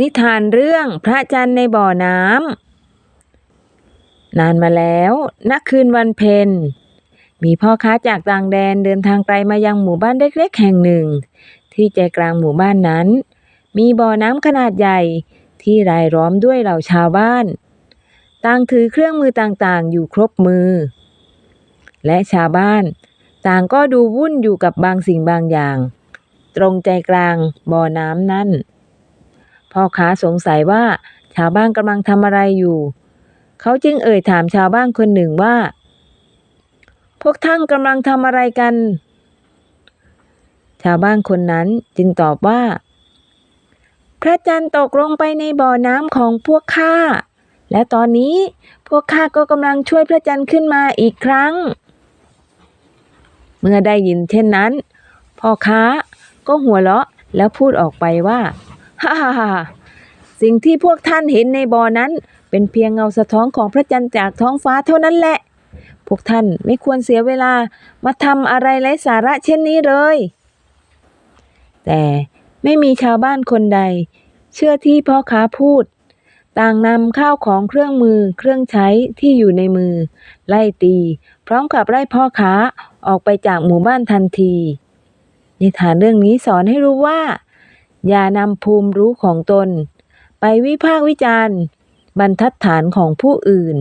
นิทานเรื่องพระจันทร์ในบ่อน้ำนานมาแล้วณคืนวันเพ็ญมีพ่อค้าจากต่างแดนเดินทางไกลมายังหมู่บ้านเล็กๆแห่งหนึ่ง ที่ใจกลางหมู่บ้านนั้น มีบ่อน้ำขนาดใหญ่ที่รายล้อมด้วยเหล่าชาวบ้าน ต่างถือเครื่องมือต่างๆ อยู่ครบมือ และชาวบ้าน ต่างก็ดูวุ่นอยู่กับบางสิ่งบางอย่าง ตรงใจกลางบ่อน้ำนั่น พ่อค้าสงสัยว่าชาวบ้านกำลังทำอะไรอยู่ เขาจึงเอ่ยถามชาวบ้านคนหนึ่งว่า พวกท่านกำลังทำอะไรกัน ชาวบ้านคนนั้นจึงตอบว่า พระจันทร์ตกลงไปในบ่อน้ำของพวกข้า และตอนนี้พวกข้าก็กำลังช่วยพระจันทร์ขึ้นมาอีกครั้ง เมื่อได้ยินเช่นนั้น พ่อค้าก็หัวเราะแล้วพูดออกไปว่า ฮ่าฮ่าฮ่าสิ่งที่พวกท่านเห็นในบ่อนั้น เป็นเพียงเงาสะท้อนของพระจันทร์จากท้องฟ้าเท่านั้นแหละ พวกท่านไม่ควรเสียเวลามาทำอะไรไร้สาระเช่นนี้เลย แต่ไม่มีชาวบ้านคนใด เชื่อที่พ่อค้าพูด ต่างนำข้าวของเครื่องมือเครื่องใช้ที่อยู่ในมือ ไล่ตี พร้อมกับไล่พ่อค้าออกไปจากหมู่บ้านทันที นิทานเรื่องนี้สอนให้รู้ว่า อย่านำภูมิรู้ของตน ไปวิพากษ์วิจารณ์ บรรทัดฐานของผู้อื่น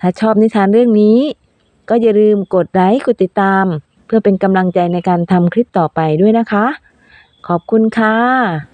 ถ้าชอบนิทานเรื่องนี้ ก็อย่าลืมกดไลค์กดติดตาม เพื่อเป็นกำลังใจในการทำคลิปต่อไปด้วยนะคะ ขอบคุณค่ะ